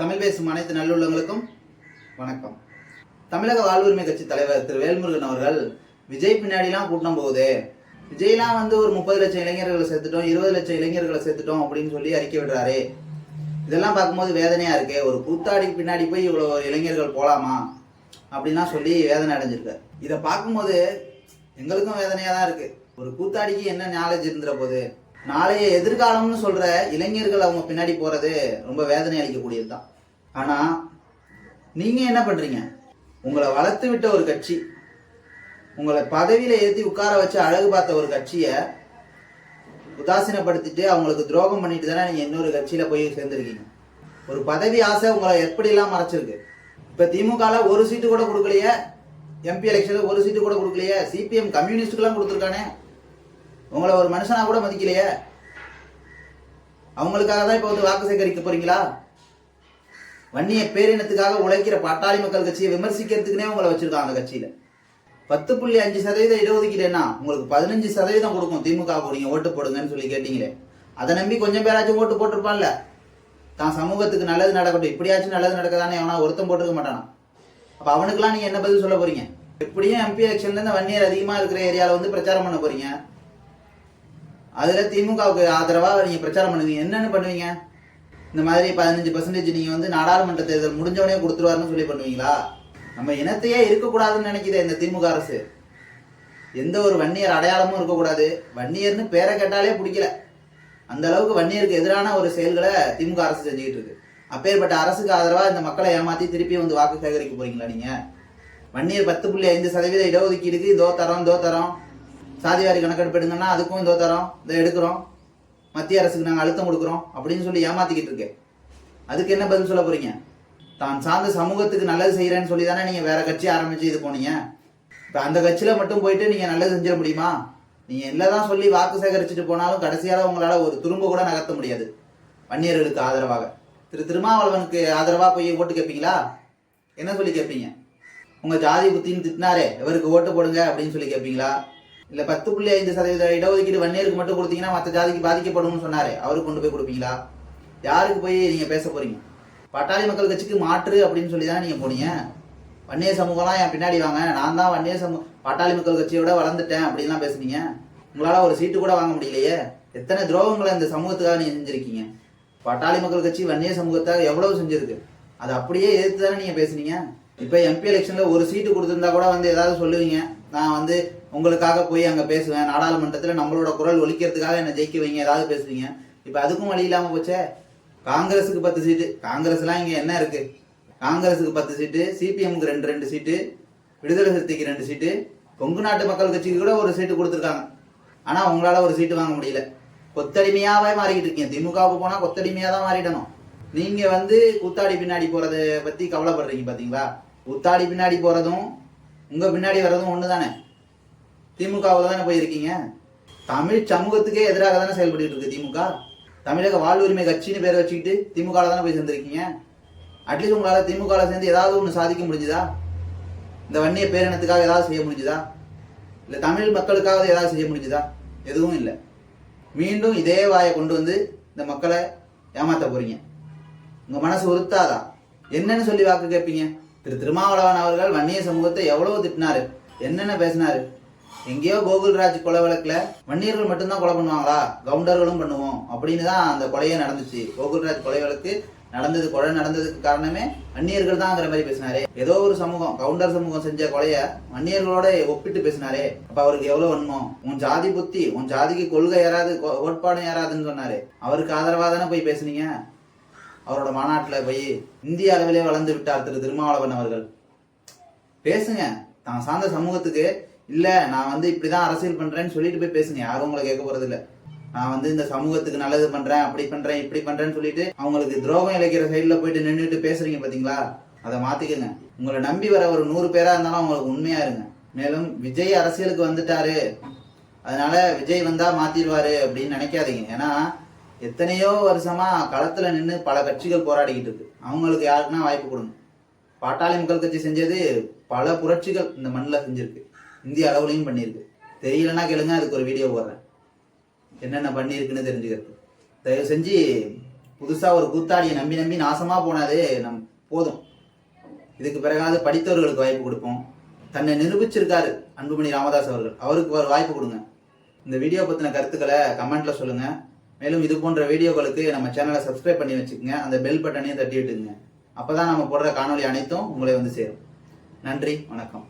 தமிழ் பேசும் அனைத்து நல்லுள்ளங்களுக்கும் வணக்கம். தமிழக வாழ்வுரிமை கட்சி தலைவர் திரு வேல்முருகன் அவர்கள் விஜய் பின்னாடிலாம் கூட்டம் போகுது. விஜய்லாம் வந்து ஒரு முப்பது லட்சம் இளைஞர்களை சேர்த்துட்டோம் இருபது லட்சம் இளைஞர்களை சேர்த்துட்டோம் அப்படின்னு சொல்லி அறிக்கை விடுறாரு. இதெல்லாம் பார்க்கும்போது வேதனையா இருக்கு ஒரு கூத்தாடிக்கு பின்னாடி போய் இவ்வளோ இளைஞர்கள் போகலாமா அப்படின்லாம் சொல்லி வேதனை அடைஞ்சிருக்காரு. இதை பார்க்கும்போது எங்களுக்கும் வேதனையாக தான் இருக்குது ஒரு கூத்தாடிக்கு என்ன நாலேஜ் இருந்துற போது நாளைய எதிர்காலம்னு சொல்கிற இளைஞர்கள் அவங்க பின்னாடி போகிறது ரொம்ப வேதனை அளிக்கக்கூடியது தான். ஆனால் நீங்கள் என்ன பண்ணுறீங்க உங்களை வளர்த்து விட்ட ஒரு கட்சி உங்களை பதவியில் ஏற்றி உட்கார வச்சு அழகு பார்த்த ஒரு கட்சியை உதாசீனப்படுத்திட்டு அவங்களுக்கு துரோகம் பண்ணிட்டு தானே நீங்கள் இன்னொரு கட்சியில் போய் சேர்ந்துருக்கீங்க. ஒரு பதவி ஆசை உங்களை எப்படிலாம் மறைச்சிருக்கு? இப்போ திமுகவில் ஒரு சீட்டு கூட கொடுக்கலையே எம்பி எலெக்ஷனில் ஒரு சீட்டு கூட கொடுக்கலையே சிபிஎம் கம்யூனிஸ்டுக்கெல்லாம் கொடுத்துருக்கானே. உங்களை ஒரு மனுஷனாக கூட மதிக்கலையே. அவங்களுக்காக தான் இப்போ வந்து வாக்கு சேகரிக்க போகிறீங்களா வன்னிய பேரினத்துக்காக உழைக்கிற பாட்டாளி மக்கள் கட்சியை விமர்சிக்கிறதுக்குனே உங்களை வச்சிருக்காங்க அந்த கட்சியில. பத்து புள்ளி அஞ்சு சதவீதம் இடஒதுக்கீடுன்னா உங்களுக்கு பதினஞ்சு சதவீதம் கொடுக்கும் திமுக க்கு நீங்க ஓட்டு போடுங்கன்னு சொல்லி கேட்டீங்களே. அதை நம்பி கொஞ்சம் பேராச்சும் ஓட்டு போட்டிருப்பான்ல. தான் சமூகத்துக்கு நல்லது நடக்கட்டும். இப்படியாச்சும் நல்லது நடக்கதானே அவனா ஒருத்தம் போட்டிருக்க மாட்டானா? அப்ப அவனுக்குலாம் நீங்க என்ன பதில் சொல்ல போறீங்க? எப்படியும் எம்பி எலெக்ஷன்ல இருந்து வன்னியர் அதிகமா இருக்கிற ஏரியால வந்து பிரச்சாரம் பண்ண போறீங்க. அதுல திமுகவுக்கு ஆதரவா நீங்க பிரச்சாரம் பண்ணுவீங்க. என்னென்னு பண்ணுவீங்க? இந்த மாதிரி பதினஞ்சு பர்சன்டேஜ் நீங்கள் வந்து நாடாளுமன்ற தேர்தல் முடிஞ்சவனே கொடுத்துருவாருன்னு சொல்லி பண்ணுவீங்களா? நம்ம இனத்தையே இருக்கக்கூடாதுன்னு நினைக்குது இந்த திமுக அரசு. எந்த ஒரு வன்னியர் அடையாளமும் இருக்கக்கூடாது. வன்னியர்னு பேரை கேட்டாலே பிடிக்கல. அந்த அளவுக்கு வன்னியருக்கு எதிரான ஒரு செயல்களை திமுக அரசு செஞ்சுக்கிட்டு இருக்கு. அப்பேற்பட்ட அரசுக்கு ஆதரவாக இந்த மக்களை ஏமாத்தி திருப்பி வந்து வாக்கு சேகரிக்க போறீங்களா நீங்க? வன்னியர் பத்து புள்ளி ஐந்து சதவீத இடஒதுக்கீடுக்கு இதோ தரோம் இதோ தரோம். சாதிவாரி கணக்கெடுப்பு எடுங்கன்னா அதுக்கும் இதோ தரோம் இதை எடுக்கிறோம். மத்திய அரசுக்கு நாங்கள் அழுத்தம் கொடுக்குறோம் அப்படின்னு சொல்லி ஏமாத்திக்கிட்டு இருக்கேன் அதுக்கு என்ன பதில் சொல்ல போறீங்க? தான் சார்ந்த சமூகத்துக்கு நல்லது செய்கிறேன்னு சொல்லி தானே நீங்கள் வேற கட்சி ஆரம்பிச்சு இது போனீங்க? இப்போ அந்த கட்சியில மட்டும் போயிட்டு நீங்கள் நல்லது செஞ்சிட முடியுமா? நீங்க என்னதான் சொல்லி வாக்கு சேகரிச்சுட்டு போனாலும் கடைசியால் உங்களால் ஒரு துரும்ப கூட நகர்த்த முடியாது. வன்னியர்களுக்கு ஆதரவாக. திரு திருமாவளவனுக்கு ஆதரவாக போய் ஓட்டு கேட்பீங்களா என்ன சொல்லி கேட்பீங்க உங்கள் ஜாதி புத்தின்னு திட்டினாரே இவருக்கு ஓட்டு போடுங்க அப்படின்னு சொல்லி கேட்பீங்களா இல்ல பத்து புள்ளி ஐந்து சதவீத இடஒதுக்கீடு வன்னியருக்கு மட்டும் கொடுத்தீங்கன்னா மற்ற ஜாதிக்கு பாதிக்கப்படும்னு சொன்னார். அவருக்கு கொண்டு போய் கொடுப்பீங்களா? யாருக்கு போய் நீங்க பேச போறீங்க? பட்டாளி மக்கள் கட்சிக்கு மாற்று அப்படின்னு சொல்லி தானே நீங்க போனீங்க. வன்னிய சமூகம்லாம் என் பின்னாடி வாங்க. நான் தான் வன்னிய சமூக பாட்டாளி மக்கள் கட்சியோட வளர்ந்துட்டேன் அப்படின்லாம் பேசுனீங்க. உங்களால ஒரு சீட்டு கூட வாங்க முடியலையே. எத்தனை துரோகங்களை இந்த சமூகத்துக்காக நீங்கள் செஞ்சிருக்கீங்க? பட்டாளி மக்கள் கட்சி வன்னிய சமூகத்தை எவ்வளவு செஞ்சிருக்கு? அது அப்படியே எதிர்த்து தானே நீங்க பேசுனீங்க. இப்ப எம்பி எலெக்ஷன்ல ஒரு சீட்டு கொடுத்துருந்தா கூட வந்து ஏதாவது சொல்லுவீங்க. நான் வந்து உங்களுக்காக போய் அங்கே பேசுவேன். நாடாளுமன்றத்தில் நம்மளோட குரல் ஒழிக்கிறதுக்காக என்னை ஜெயிக்க வைங்க ஏதாவது பேசுவீங்க இப்போ அதுக்கும் வழி இல்லாமல் போச்சே. காங்கிரஸுக்கு பத்து சீட்டு. காங்கிரஸ்லாம் இங்கே என்ன இருக்கு? காங்கிரஸுக்கு பத்து சீட்டு சிபிஎம்க்கு ரெண்டு ரெண்டு சீட்டு விடுதலை சிறுத்தைக்கு ரெண்டு சீட்டு கொங்கு நாட்டு மக்கள் கட்சிக்கு கூட ஒரு சீட்டு கொடுத்துருக்காங்க. ஆனால் உங்களால் ஒரு சீட்டு வாங்க முடியல. கொத்தடிமையாகவே மாறிக்கிட்டு இருக்கீங்க. திமுகவுக்கு போனால் கொத்தடிமையாக தான் மாறிடணும். நீங்கள் வந்து கூத்தாடி பின்னாடி போகிறத பற்றி கவலைப்படுறீங்க பார்த்தீங்களா கூத்தாடி பின்னாடி போகிறதும் உங்கள் பின்னாடி வர்றதும் ஒன்று தானே திமுகவில் தானே போயிருக்கீங்க? தமிழ் சமூகத்துக்கே எதிராக தானே செயல்பட்டு இருக்கு திமுக? தமிழக வாழ்வுரிமை கட்சின்னு பேரை வச்சுக்கிட்டு திமுகவில் தானே போய் சேர்ந்துருக்கீங்க? அட்லீஸ்ட் உங்களால் திமுகவில் சேர்ந்து ஏதாவது ஒன்று சாதிக்க முடிஞ்சுதா? இந்த வன்னிய பேரினத்துக்காக ஏதாவது செய்ய முடிஞ்சுதா? இல்லை தமிழ் மக்களுக்காக ஏதாவது செய்ய முடிஞ்சுதா? எதுவும் இல்லை. மீண்டும் இதே வாயை கொண்டு வந்து இந்த மக்களை ஏமாற்ற போகிறீங்க உங்கள் மனசு உறுத்தாதா? என்னன்னு சொல்லி வாக்கு கேட்பீங்க. திரு திருமாவளவன் அவர்கள் வன்னிய சமூகத்தை எவ்வளவு திட்டினாரு? என்னென்ன பேசினாரு? எங்கேயோ கோகுல்ராஜ் கொலை வழக்கில் வன்னியர்கள் மட்டும்தான் கொலை பண்ணுவாங்களா? கவுண்டர்களும் பண்ணுவோம். அப்படின்னு தான் அந்த கொலையே நடந்துச்சு. கோகுல்ராஜ் கொலை வழக்கு நடந்தது கொலை நடந்ததுக்கு காரணமே வன்னியர்கள் தான்ங்கிற மாதிரி பேசினாரே. ஏதோ ஒரு சமூகம் கவுண்டர் சமூகம் செஞ்ச கொலைய வன்னியர்களோட ஒப்பிட்டு பேசினாரே. அப்ப அவருக்கு எவ்வளவு வன்மம்? உன் ஜாதி புத்தி உன் ஜாதிக்கு கொள்கை யாராவது கோட்பாடு யாராதுன்னு சொன்னாரு. அவருக்கு ஆதரவா தானே போய் பேசுனீங்க? அவரோட மாநாட்டில் போய் இந்திய அளவிலே வளர்ந்து விட்டார் திரு திருமாவளவன் அவர்கள். பேசுங்க. தான் சார்ந்த சமூகத்துக்கு இல்லை நான் வந்து இப்படிதான் அரசியல் பண்றேன்னு சொல்லிட்டு போய் பேசுங்க. யாரும் உங்களை கேட்க போறது இல்லை நான் வந்து இந்த சமூகத்துக்கு நல்லது பண்றேன் அப்படி பண்றேன் இப்படி பண்றேன்னு சொல்லிட்டு அவங்களுக்கு துரோகம் இழைக்கிற சைடில் போயிட்டு நின்றுட்டு பேசுறீங்க பாத்தீங்களா? அதை மாத்திக்கங்க. உங்களை நம்பி வர ஒரு நூறு பேரா இருந்தாலும் அவங்களுக்கு உண்மையா இருங்க. மேலும் விஜய் அரசியலுக்கு வந்துட்டாரு. அதனால விஜய் வந்தா மாத்திடுவாரு அப்படின்னு நினைக்காதீங்க. ஏன்னா எத்தனையோ வருஷமா களத்துல நின்று பல கட்சிகள் போராடிக்கிட்டு இருக்கு. அவங்களுக்கு யாருக்குன்னா வாய்ப்பு கொடுங்க. பாட்டாளி மக்கள் கட்சி செஞ்சது பல புரட்சிகள் இந்த மண்ணில் செஞ்சிருக்கு. இந்திய அளவுலையும் பண்ணியிருக்கு. தெரியலன்னா கேளுங்க அதுக்கு ஒரு வீடியோ போடுறேன். என்னென்ன பண்ணியிருக்குன்னு தெரிஞ்சுக்கிறது தயவு செஞ்சு புதுசாக ஒரு கூத்தாடியை நம்பி நம்பி நாசமாக போனாதே நம் போதும். இதுக்கு பிறகாவது படித்தவர்களுக்கு வாய்ப்பு கொடுப்போம். தன்னை நிரூபிச்சிருக்காரு அன்புமணி ராமதாஸ் அவர்கள். அவருக்கு ஒரு வாய்ப்பு கொடுங்க. இந்த வீடியோ பற்றின கருத்துக்களை கமெண்ட்டில் சொல்லுங்கள் மேலும் இது போன்ற வீடியோக்களுக்கு நம்ம சேனலை சப்ஸ்கிரைப் பண்ணி வச்சுக்கோங்க. அந்த பெல் பட்டனையும் தட்டி விட்டுங்க அப்பதான் நம்ம போடுற காணொளி அனைத்தும் உங்களை வந்து சேரும். நன்றி வணக்கம்.